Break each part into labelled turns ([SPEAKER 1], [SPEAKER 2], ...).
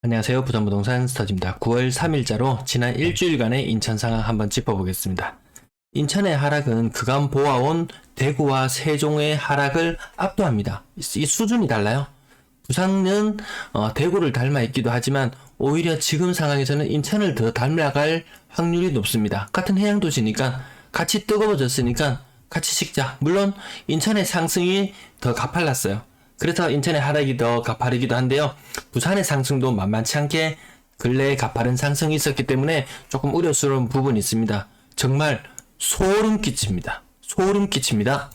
[SPEAKER 1] 안녕하세요. 부산부동산 스타즈입니다. 9월 3일자로 지난 일주일간의 인천 상황 한번 짚어보겠습니다. 인천의 하락은 그간 보아온 대구와 세종의 하락을 압도합니다. 이 수준이 달라요. 부산은 어, 대구를 닮아 있기도 하지만 오히려 지금 상황에서는 인천을 더 닮아갈 확률이 높습니다. 같은 해양 도시니까 같이 뜨거워졌으니까 같이 식자. 물론 인천의 상승이 더 가팔랐어요. 그래서 인천의 하락이 더 가파르기도 한데요. 부산의 상승도 만만치 않게 근래에 가파른 상승이 있었기 때문에 조금 우려스러운 부분이 있습니다. 정말 소름 끼칩니다. 소름 끼칩니다.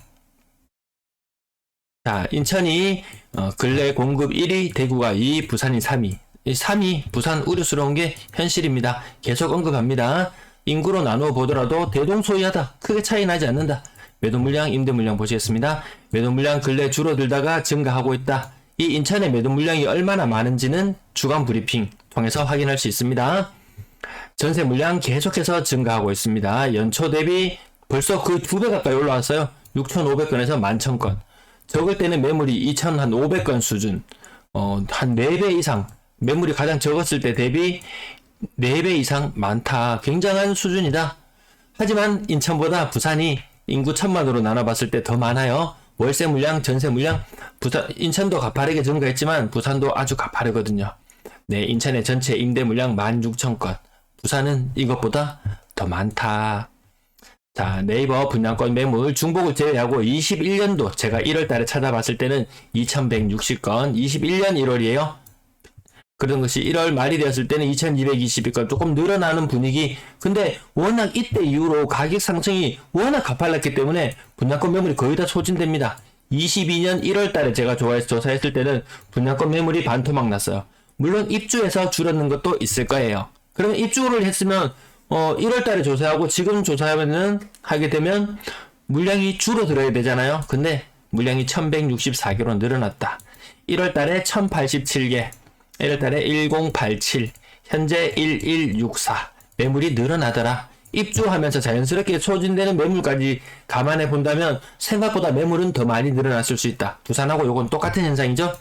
[SPEAKER 1] 자, 인천이 어, 근래 공급 1위, 대구가 2위, 부산이 3위. 이 3위, 부산 우려스러운 게 현실입니다. 계속 언급합니다. 인구로 나누어 보더라도 대동소이하다. 크게 차이 나지 않는다. 매도 물량, 임대 물량 보시겠습니다. 매도 물량 근래 줄어들다가 증가하고 있다. 이 인천의 매도 물량이 얼마나 많은지는 주간 브리핑 통해서 확인할 수 있습니다. 전세 물량 계속해서 증가하고 있습니다. 연초 대비 벌써 그 두 배 가까이 올라왔어요. 6,500건에서 11,000건. 적을 때는 매물이 2,500건 수준. 어, 한 4배 이상. 매물이 가장 적었을 때 대비 4배 이상 많다. 굉장한 수준이다. 하지만 인천보다 부산이 인구 천만으로 나눠봤을 때 더 많아요. 월세 물량, 전세 물량, 부산, 인천도 가파르게 증가했지만 부산도 아주 가파르거든요. 네, 인천의 전체 임대 물량 16,000건. 부산은 이것보다 더 많다. 자, 네이버 분양권 매물 중복을 제외하고 21년도 제가 1월 달에 찾아봤을 때는 2160건, 21년 1월이에요. 그런 것이 1월 말이 되었을 때는 2222건 조금 늘어나는 분위기. 근데 워낙 이때 이후로 가격 상승이 워낙 가팔랐기 때문에 분양권 매물이 거의 다 소진됩니다. 22년 1월 달에 제가 조사했- 조사했을 때는 분양권 매물이 반토막 났어요. 물론 입주해서 줄었는 것도 있을 거예요. 그러면 입주를 했으면 어 1월 달에 조사하고 지금 조사하면은 하게 되면 물량이 줄어들어야 되잖아요. 근데 물량이 1164개로 늘어났다. 1월 달에 1087개, 1월 달에 1087, 현재 1164. 매물이 늘어나더라. 입주하면서 자연스럽게 소진되는 매물까지 감안해 본다면 생각보다 매물은 더 많이 늘어났을 수 있다. 부산하고 요건 똑같은 현상이죠?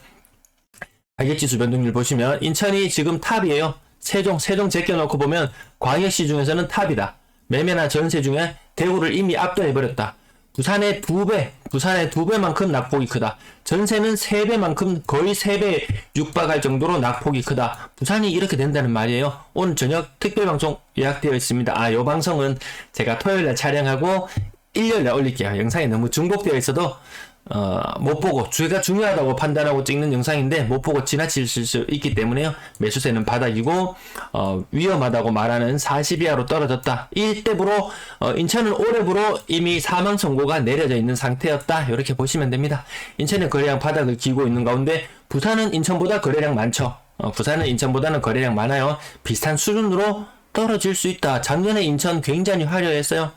[SPEAKER 1] 가격지수 변동률 보시면 인천이 지금 탑이에요. 세종, 세종 제껴놓고 보면 광역시 중에서는 탑이다. 매매나 전세 중에 대구를 이미 압도해버렸다. 부산의 두 배, 부산의 두 배만큼 낙폭이 크다. 전세는 세 배만큼 거의 세배 육박할 정도로 낙폭이 크다. 부산이 이렇게 된다는 말이에요. 오늘 저녁 특별방송 예약되어 있습니다. 아, 요 방송은 제가 토요일날 촬영하고 일요일날 올릴게요. 영상이 너무 중복되어 있어도 어, 못 보고 주가 중요하다고 판단하고 찍는 영상인데 못 보고 지나칠 수 있기 때문에요. 매수세는 바닥이고 어, 위험하다고 말하는 40 이하로 떨어졌다. 이때부로 어, 인천은 올해부로 이미 사망 선고가 내려져 있는 상태였다. 이렇게 보시면 됩니다. 인천은 거래량 바닥을 기고 있는 가운데 부산은 인천보다 거래량 많죠. 어, 부산은 인천보다는 거래량 많아요. 비슷한 수준으로 떨어질 수 있다. 작년에 인천 굉장히 화려했어요.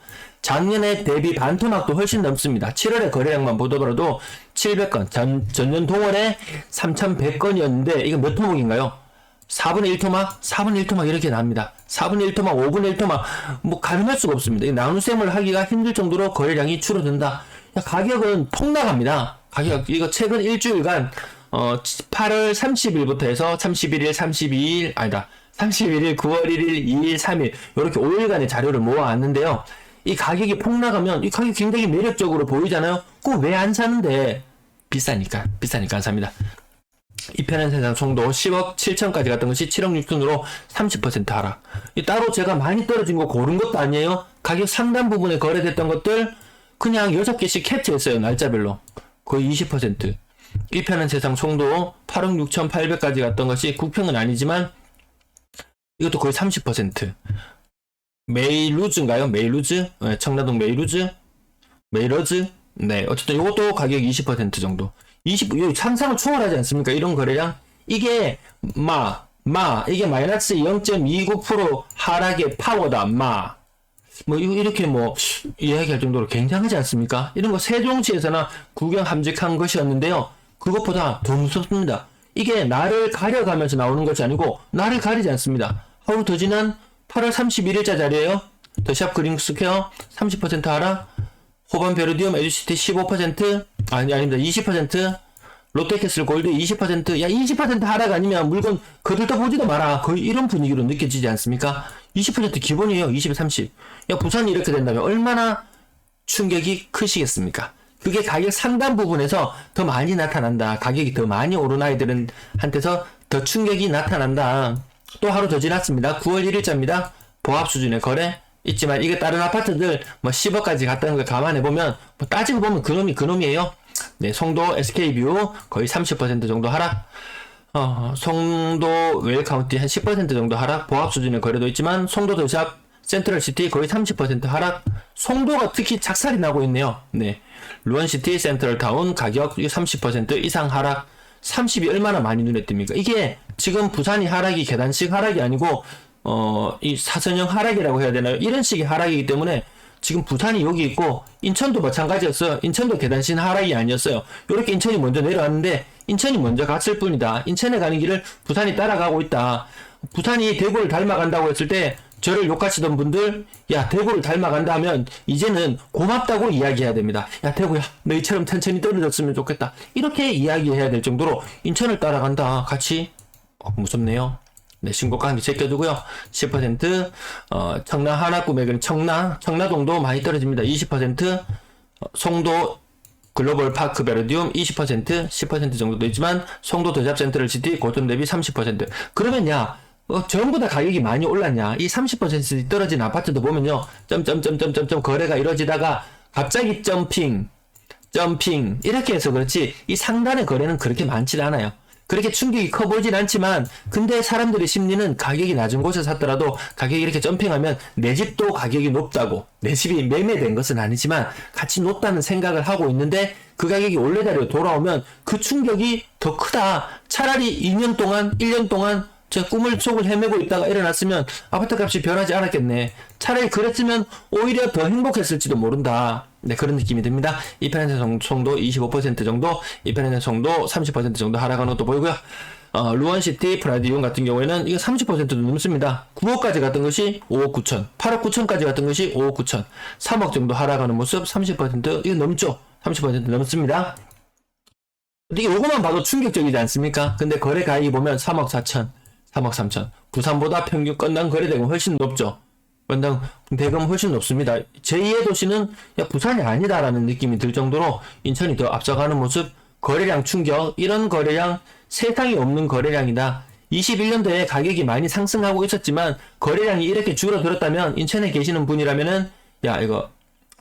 [SPEAKER 1] 작년에 대비 반토막도 훨씬 넘습니다. 7월에 거래량만 보더라도 700건, 전, 전년 동월에 3,100건이었는데, 이거 몇 토막인가요? 4분의 1토막? 4분의 1토막 이렇게 나옵니다. 4분의 1토막, 5분의 1토막, 뭐, 가늠할 수가 없습니다. 이 나눗셈을 하기가 힘들 정도로 거래량이 줄어든다. 야, 가격은 폭락합니다. 가격, 이거 최근 일주일간, 어, 8월 30일부터 해서 31일, 32일, 아니다. 31일, 9월 1일, 2일, 3일, 이렇게 5일간의 자료를 모아왔는데요. 이 가격이 폭락하면 이 가격이 굉장히 매력적으로 보이잖아요. 그거 왜안 사는데? 비싸니까, 비싸니까 안 삽니다. 이 편한 세상 송도 10억 7천까지 갔던 것이 7억 6천으로 30% 하락. 이 따로 제가 많이 떨어진 거 고른 것도 아니에요. 가격 상단 부분에 거래됐던 것들 그냥 6개씩 캡처했어요. 날짜별로. 거의 20%. 이 편한 세상 송도 8억 6천 8백까지 갔던 것이 국평은 아니지만 이것도 거의 30%. 메이루즈인가요? 메이루즈? 네, 청라동 메이루즈? 메이러즈? 네, 어쨌든 이것도 가격 20% 정도. 20, 이거 상상을 초월하지 않습니까? 이런 거래량? 이게, 마, 마, 이게 마이너스 0.29% 하락의 파워다, 마. 뭐, 이렇게 뭐, 이야기할 정도로 굉장하지 않습니까? 이런 거 세종시에서나 구경 함직한 것이었는데요. 그것보다 더 무섭습니다. 이게 나를 가려가면서 나오는 것이 아니고, 나를 가리지 않습니다. 하루 더 지난 8월 31일자 자리에요. 더샵 그린 스퀘어 30% 하락. 호반 베르디움 에듀시티 15% 아니 아닙니다. 20% 롯데캐슬 골드 20%, 야, 20% 하락 아니면 물건 거들떠 보지도 마라. 거의 이런 분위기로 느껴지지 않습니까? 20% 기본이에요. 20, 30. 야, 부산이 이렇게 된다면 얼마나 충격이 크시겠습니까? 그게 가격 상단 부분에서 더 많이 나타난다. 가격이 더 많이 오른 아이들은 한테서 더 충격이 나타난다. 또 하루 더 지났습니다. 9월 1일자입니다. 보합 수준의 거래 있지만 이게 다른 아파트들 뭐 10억까지 갔다는 걸 감안해 보면 뭐 따지고 보면 그놈이 그놈이에요. 네, 송도 SK뷰 거의 30% 정도 하락. 어, 송도 웰카운티 한 10% 정도 하락. 보합 수준의 거래도 있지만 송도 더샵 센트럴 시티 거의 30% 하락. 송도가 특히 작살이 나고 있네요. 네. 루원시티 센트럴 타운 가격 30% 이상 하락. 30이 얼마나 많이 눈에 띕니까? 이게 지금 부산이 하락이 계단식 하락이 아니고 어, 이 사선형 하락이라고 해야 되나요? 이런 식의 하락이기 때문에 지금 부산이 여기 있고 인천도 마찬가지였어요. 인천도 계단식 하락이 아니었어요. 이렇게 인천이 먼저 내려왔는데 인천이 먼저 갔을 뿐이다. 인천에 가는 길을 부산이 따라가고 있다. 부산이 대구를 닮아간다고 했을 때 저를 욕하시던 분들 야 대구를 닮아간다 하면 이제는 고맙다고 이야기해야 됩니다. 야 대구야 너희처럼 천천히 떨어졌으면 좋겠다. 이렇게 이야기해야 될 정도로 인천을 따라간다. 같이 어, 무섭네요. 네, 신고가 한개 제껴두고요. 10% 어, 청라 하나 구매금 청라 청라동도 많이 떨어집니다. 20% 어, 송도 글로벌 파크 베르디움 20% 10% 정도도 있지만 송도 센트럴 시티 고점 대비 30% 그러면 야 어, 전부 다 가격이 많이 올랐냐 이 30% 떨어진 아파트도 보면요 점점점점점점 거래가 이루어지다가 갑자기 점핑 점핑 이렇게 해서 그렇지 이 상단의 거래는 그렇게 많지 않아요. 그렇게 충격이 커 보진 않지만 근데 사람들의 심리는 가격이 낮은 곳에 샀더라도 가격이 이렇게 점핑하면 내 집도 가격이 높다고 내 집이 매매된 것은 아니지만 같이 높다는 생각을 하고 있는데 그 가격이 원래 대로 돌아오면 그 충격이 더 크다. 차라리 2년 동안 1년 동안 제 꿈을 속을 헤매고 있다가 일어났으면 아파트 값이 변하지 않았겠네. 차라리 그랬으면 오히려 더 행복했을지도 모른다. 네, 그런 느낌이 듭니다. 이 편에서 정- 정도 25% 정도, 이 편에서 정도 30% 정도 하락하는 것도 보이고요. 어, 루원시티 프라디움 같은 경우에는 이거 30%도 넘습니다. 9억까지 갔던 것이 5억 9천, 8억 9천까지 갔던 것이 5억 9천, 3억 정도 하락하는 모습 30% 이거 넘죠? 30% 넘습니다. 이게 요거만 봐도 충격적이지 않습니까? 근데 거래 가액이 보면 3억 4천, 3억 3천. 부산보다 평균 건당 거래대금 훨씬 높죠. 건당 대금 훨씬 높습니다. 제2의 도시는 야 부산이 아니다라는 느낌이 들 정도로 인천이 더 앞서가는 모습, 거래량 충격, 이런 거래량 세상에 없는 거래량이다. 21년도에 가격이 많이 상승하고 있었지만 거래량이 이렇게 줄어들었다면 인천에 계시는 분이라면은 야 이거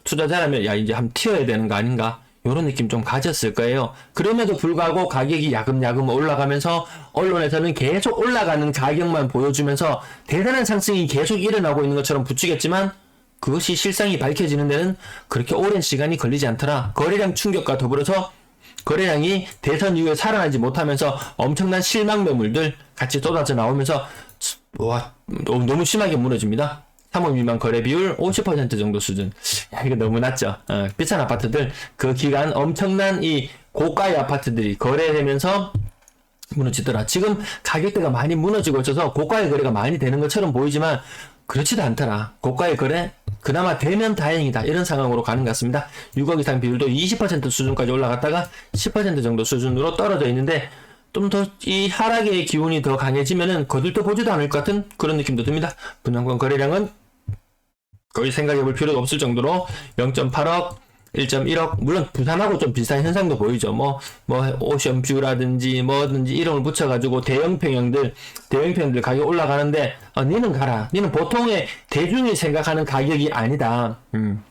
[SPEAKER 1] 투자자라면 야 이제 한번 튀어야 되는 거 아닌가 이런 느낌 좀 가졌을 거예요. 그럼에도 불구하고 가격이 야금야금 올라가면서 언론에서는 계속 올라가는 가격만 보여주면서 대단한 상승이 계속 일어나고 있는 것처럼 붙이겠지만 그것이 실상이 밝혀지는 데는 그렇게 오랜 시간이 걸리지 않더라. 거래량 충격과 더불어서 거래량이 대선 이후에 살아나지 못하면서 엄청난 실망 매물들 같이 쏟아져 나오면서 와 너무 심하게 무너집니다. 3억 미만 거래 비율 50% 정도 수준. 야, 이거 너무 낮죠. 어, 비싼 아파트들 그 기간 엄청난 이 고가의 아파트들이 거래되면서 무너지더라. 지금 가격대가 많이 무너지고 있어서 고가의 거래가 많이 되는 것처럼 보이지만 그렇지도 않더라. 고가의 거래 그나마 되면 다행이다. 이런 상황으로 가는 것 같습니다. 6억 이상 비율도 20% 수준까지 올라갔다가 10% 정도 수준으로 떨어져 있는데 좀 더 이 하락의 기운이 더 강해지면은 거들떠 보지도 않을 것 같은 그런 느낌도 듭니다. 분양권 거래량은 거의 생각해 볼 필요도 없을 정도로 0.8억 1.1억 물론 부산하고 좀 비슷한 현상도 보이죠. 뭐뭐 오션뷰라든지 뭐든지 이름을 붙여가지고 대형 평형들 대형 평형들 가격 올라가는데 어, 니는 가라. 니는 보통의 대중이 생각하는 가격이 아니다. 음.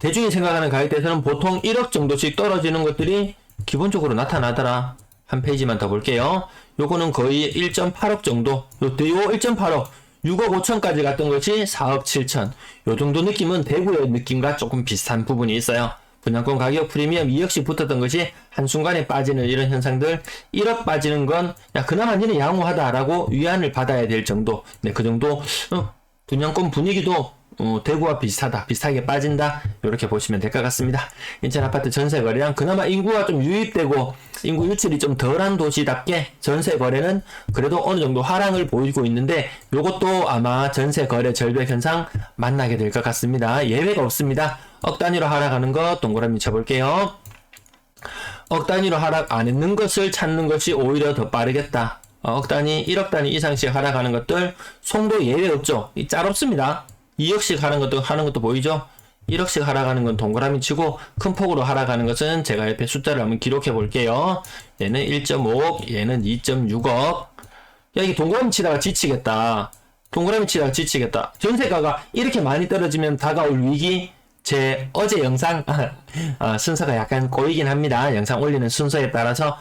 [SPEAKER 1] 대중이 생각하는 가격대에서는 보통 1억 정도씩 떨어지는 것들이 기본적으로 나타나더라. 한 페이지만 더 볼게요. 요거는 거의 1.8억 정도. 요, 요 1.8억 6억 5천까지 갔던 것이 4억 7천. 요 정도 느낌은 대구의 느낌과 조금 비슷한 부분이 있어요. 분양권 가격 프리미엄 2억씩 붙었던 것이 한순간에 빠지는 이런 현상들 1억 빠지는 건 야 그나마 니는 양호하다라고 위안을 받아야 될 정도 네 그 정도 어, 분양권 분위기도 어, 대구와 비슷하다 비슷하게 빠진다 이렇게 보시면 될 것 같습니다 인천 아파트 전세 거래량 그나마 인구가 좀 유입되고 인구 유출이 좀 덜한 도시답게 전세 거래는 그래도 어느 정도 하락을 보이고 있는데 요것도 아마 전세 거래 절벽 현상 만나게 될 것 같습니다 예외가 없습니다 억 단위로 하락하는 거 동그라미 쳐볼게요 억 단위로 하락 안 했는 것을 찾는 것이 오히려 더 빠르겠다. 어, 억 단위, 1억 단위 이상씩 하락하는 것들 송도 예외 없죠. 이짤 없습니다. 2억씩 하는 것도 하는 것도 보이죠. 1억씩 하락하는 건 동그라미 치고 큰 폭으로 하락하는 것은 제가 옆에 숫자를 한번 기록해 볼게요. 얘는 1.5억, 얘는 2.6억. 야 이게 동그라미 치다가 지치겠다. 동그라미 치다가 지치겠다. 전세가가 이렇게 많이 떨어지면 다가올 위기 제 어제 영상 아, 순서가 약간 꼬이긴 합니다. 영상 올리는 순서에 따라서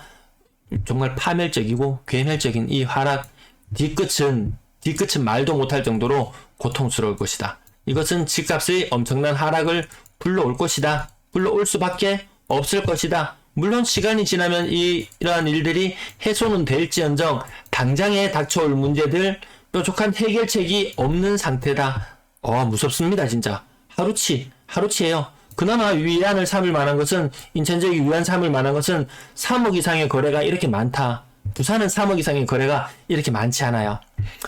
[SPEAKER 1] 정말 파멸적이고 괴멸적인 이 하락 뒤끝은 뒤끝은 말도 못할 정도로 고통스러울 것이다. 이것은 집값의 엄청난 하락을 불러올 것이다. 불러올 수밖에 없을 것이다. 물론 시간이 지나면 이, 이러한 일들이 해소는 될지언정 당장에 닥쳐올 문제들 뾰족한 해결책이 없는 상태다. 어 무섭습니다 진짜. 하루치 하루치예요. 그나마 위안을 삼을 만한 것은 인천 지역이 위안 삼을 만한 것은 3억 이상의 거래가 이렇게 많다. 부산은 3억 이상의 거래가 이렇게 많지 않아요.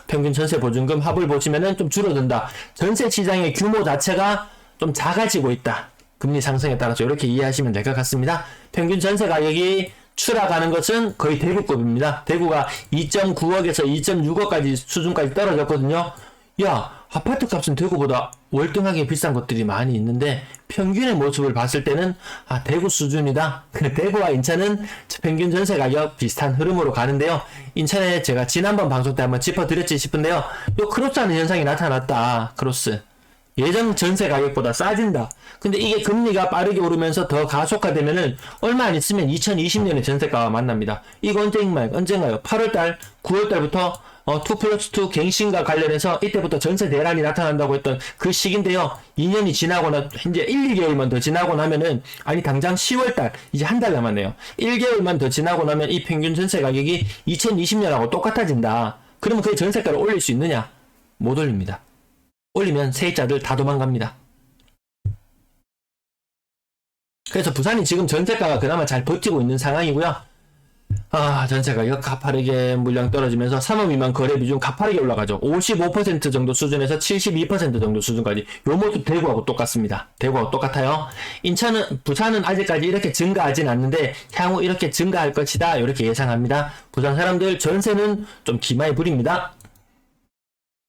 [SPEAKER 1] 평균 전세 보증금 합을 보시면은 좀 줄어든다. 전세 시장의 규모 자체가 좀 작아지고 있다. 금리 상승에 따라서 이렇게 이해하시면 될 것 같습니다. 평균 전세 가격이 추락하는 것은 거의 대구급입니다. 대구가 2.9억에서 2.6억까지 수준까지 떨어졌거든요. 야, 아파트 값은 대구보다 월등하게 비싼 것들이 많이 있는데 평균의 모습을 봤을 때는 아 대구 수준이다. 근데 대구와 인천은 평균 전세 가격 비슷한 흐름으로 가는데요. 인천에 제가 지난번 방송 때 한번 짚어드렸지 싶은데요. 요 크로스하는 현상이 나타났다. 크로스. 예전 전세 가격보다 싸진다. 근데 이게 금리가 빠르게 오르면서 더 가속화되면은 얼마 안 있으면 2020년에 전세가와 만납니다. 이거 언제인가요? 언젠가요? 8월달, 9월달부터 어, 2 플러스 2 갱신과 관련해서 이때부터 전세 대란이 나타난다고 했던 그 시기인데요. 2년이 지나거나 이제 1, 2개월만 더 지나고 나면은 아니 당장 10월달 이제 한 달 남았네요. 1개월만 더 지나고 나면 이 평균 전세 가격이 2020년하고 똑같아진다. 그러면 그 전세가를 올릴 수 있느냐? 못 올립니다. 올리면 세입자들 다 도망갑니다. 그래서 부산이 지금 전세가가 그나마 잘 버티고 있는 상황이고요. 아, 전세가 역 가파르게 물량 떨어지면서 3억 미만 거래 비중 가파르게 올라가죠. 55% 정도 수준에서 72% 정도 수준까지. 요 모습 대구하고 똑같습니다. 대구하고 똑같아요. 인천은, 부산은 아직까지 이렇게 증가하진 않는데 향후 이렇게 증가할 것이다. 이렇게 예상합니다. 부산 사람들 전세는 좀 기마에 부립니다.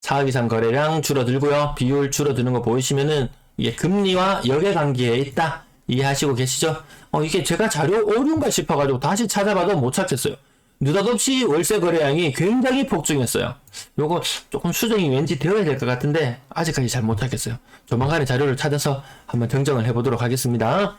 [SPEAKER 1] 4억 이상 거래량 줄어들고요. 비율 줄어드는 거 보이시면은 이게 금리와 역의 관계에 있다. 이해하시고 계시죠? 어, 이게 제가 자료 오류인가 싶어가지고 다시 찾아봐도 못 찾겠어요. 느닷없이 월세 거래량이 굉장히 폭증했어요. 요거 조금 수정이 왠지 되어야 될 것 같은데 아직까지 잘못 찾겠어요. 조만간에 자료를 찾아서 한번 정정을 해보도록 하겠습니다.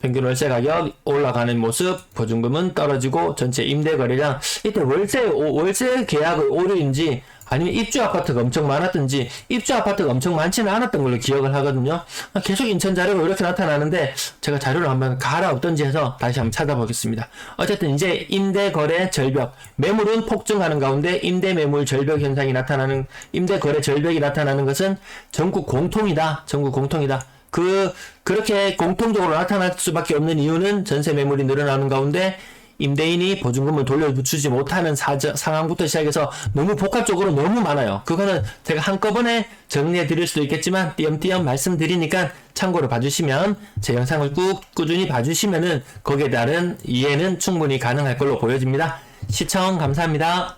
[SPEAKER 1] 평균 월세 가격 올라가는 모습, 보증금은 떨어지고 전체 임대 거래량 이때 월세 오- 월세 계약의 오류인지 아니면 입주 아파트가 엄청 많았든지 입주 아파트가 엄청 많지는 않았던 걸로 기억을 하거든요. 아, 계속 인천 자료가 이렇게 나타나는데 제가 자료를 한번 갈아엎던지 해서 다시 한번 찾아보겠습니다. 어쨌든 이제 임대 거래 절벽 매물은 폭증하는 가운데 임대 매물 절벽 현상이 나타나는 임대 거래 절벽이 나타나는 것은 전국 공통이다. 전국 공통이다. 그 그렇게 공통적으로 나타날 수밖에 없는 이유는 전세 매물이 늘어나는 가운데 임대인이 보증금을 돌려주지 못하는 사저, 상황부터 시작해서 너무 복합적으로 너무 많아요. 그거는 제가 한꺼번에 정리해 드릴 수도 있겠지만 띄엄띄엄 말씀드리니까 참고로 봐주시면 제 영상을 꾹 꾸준히 봐주시면은 거기에 따른 이해는 충분히 가능할 걸로 보여집니다. 시청 감사합니다.